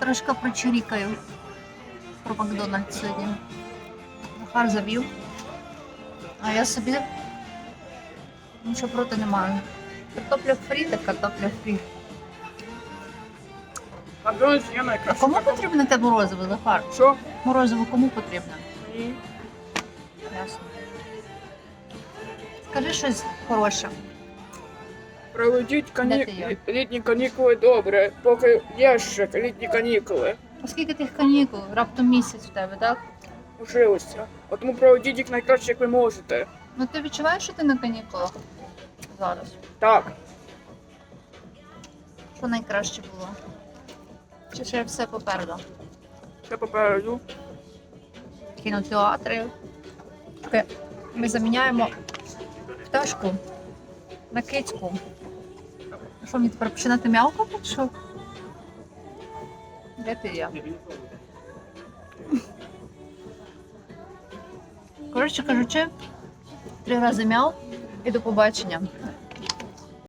Трошки прочурікаю про Макдональдс сьогодні. Захар завів. А я собі нічого проти не маю. Картопля фрі та картопля фрі. А кому потрібне те морозиво, Захар? Що? Морозиво кому потрібне? Ні. Ясно. Скажи щось хороше. Проведіть кані... Де ти є? літні канікули добре, поки є ще літні канікули. Оскільки тих канікул? Раптом місяць в тебе, так? Лишилося. От Тому проведіть їх найкраще, як ви можете. Ну ти відчуваєш, що ти на канікулах зараз? Так. Що найкраще було? Чи ще все попереду? Ще попереду. Кінотеатри. Ми заміняємо пташку на кицьку. Що мені тепер починати м'явкати? Що? Де ти я? Коротше кажучи, три рази мяв і до побачення.